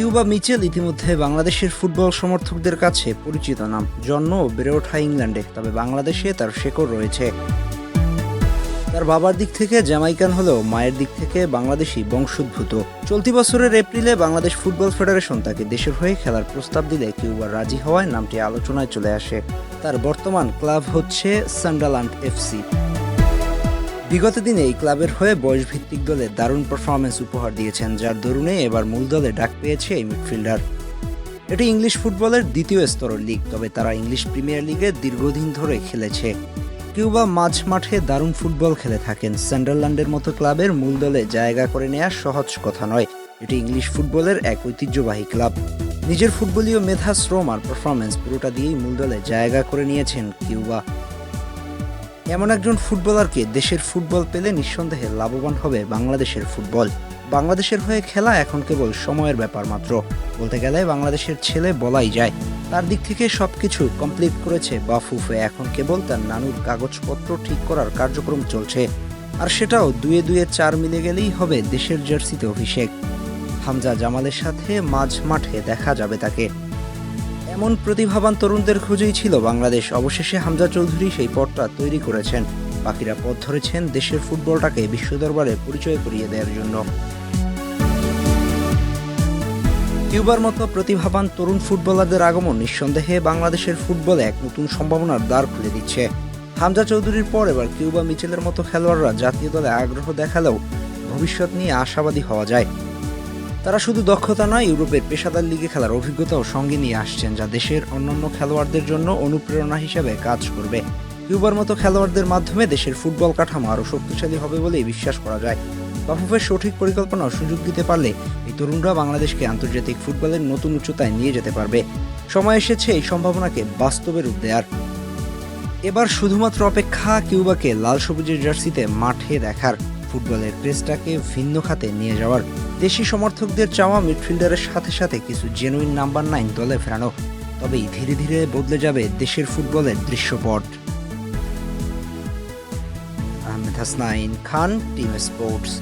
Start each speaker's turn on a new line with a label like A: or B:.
A: Cuba Mitchell ইতিমধ্যে বাংলাদেশের football সমর্থকদের কাছে পরিচিত নাম। জন্ম বেড়ে ওঠা ইংল্যান্ডে, তবে বাংলাদেশে তার শেকড় রয়েছে। তার বাবার দিক থেকে জ্যামাইকান হলেও মায়ের দিক থেকে বাংলাদেশি বংশোদ্ভূত। চলতি বছরের এপ্রিলে বাংলাদেশ ফুটবল ফেডারেশন তাকে দেশের হয়ে খেলার প্রস্তাব দিলে কিউবা রাজি হওয়ায় নামটি আলোচনায় চলে আসে। তার বর্তমান ক্লাব হচ্ছে সান্ডারল্যান্ড এফসি। বিগত দিনে এই ক্লাবের হয়ে বয়সভিত্তিক দলে দারুণ পারফরমেন্স উপহার দিয়েছেন, যার দরুনে এবার মূল দলে ডাক পেয়েছে এই মিডফিল্ডার এটি ইংলিশ ফুটবলের দ্বিতীয় স্তরের লিগ তবে তারা ইংলিশ প্রিমিয়ার লিগে দীর্ঘদিন ধরে খেলেছে। কিউবা মাঝ মাঠে দারুণ ফুটবল খেলে থাকেন। সান্ডারল্যান্ডের মতো ক্লাবের মূল দলে জায়গা করে নেওয়া সহজ কথা নয়। এটি ইংলিশ ফুটবলের এক ঐতিহ্যবাহী ক্লাব। নিজের ফুটবলীয় মেধা, শ্রম আর পারফরমেন্স পুরোটা দিয়েই মূল দলে জায়গা করে নিয়েছেন কিউবা। এমন একজন ফুটবলারকে দেশের ফুটবল পেলে নিঃসন্দেহে লাভবান হবে বাংলাদেশের ফুটবল। বাংলাদেশের হয়ে খেলা এখন কেবল সময়ের ব্যাপার মাত্র। বলতে গেলে বাংলাদেশের ছেলে বলাই যায়। তার দিক থেকে সবকিছু কমপ্লিট করেছে বাফুফে। এখন কেবল তার নানুর কাগজপত্র ঠিক করার কার্যক্রম চলছে। আর সেটাও দুয়ে দুয়ে চার মিলে গেলেই হবে দেশের জার্সিতে অভিষেক। হামজা জামালের সাথে মাঝ মাঠে দেখা যাবে তাকে। এমন প্রতিভাবান তরুণদের খুঁজেই ছিল বাংলাদেশ। অবশেষে হামজা চৌধুরী সেই পথটা তৈরি করেছেন। বাকিরা পথ ধরেছেন দেশের ফুটবলটাকে বিশ্ব দরবারে পরিচয় করিয়ে দেওয়ার জন্য। কিউবার মতো প্রতিভাবান তরুণ ফুটবলারদের আগমন নিঃসন্দেহে বাংলাদেশের ফুটবলে এক নতুন সম্ভাবনার দ্বার খুলে দিচ্ছে। হামজা চৌধুরীর পর এবার কিউবা মিচেলের মতো খেলোয়াড়রা জাতীয় দলে আগ্রহ দেখালেও ভবিষ্যৎ নিয়ে আশাবাদী হওয়া যায়। তারা শুধু দক্ষতা নয়, ইউরোপের পেশাদার লিগে খেলার অভিজ্ঞতাও সঙ্গে নিয়ে আসছেন যা দেশের অন্যান্য খেলোয়াড়দের জন্য অনুপ্রেরণা হিসেবে কাজ করবে। কিউবার মতো খেলোয়াড়দের মাধ্যমে দেশের ফুটবল কাঠামো আরও শক্তিশালী হবে বলেই বিশ্বাস করা যায়। বাফুফের সঠিক পরিকল্পনা সুযোগ দিতে পারলে এই তরুণরা বাংলাদেশকে আন্তর্জাতিক ফুটবলের নতুন উচ্চতায় নিয়ে যেতে পারবে। সময় এসেছে এই সম্ভাবনাকে বাস্তবে রূপ দেওয়ার এবার শুধুমাত্র অপেক্ষা কিউবাকে লাল সবুজের জার্সিতে মাঠে দেখার। ফুটবলের ক্রেজটাকে ভিন্ন খাতে নিয়ে যাওয়ার। দেশি সমর্থকদের চাওয়া মিডফিল্ডারের সাথে সাথে কিছু জেনুইন নাম্বার নাইন দলে ফেরানো। তবে ধীরে ধীরে বদলে যাবে দেশের ফুটবলের দৃশ্যপট। Ahmed Hasnain, Khan, team sports.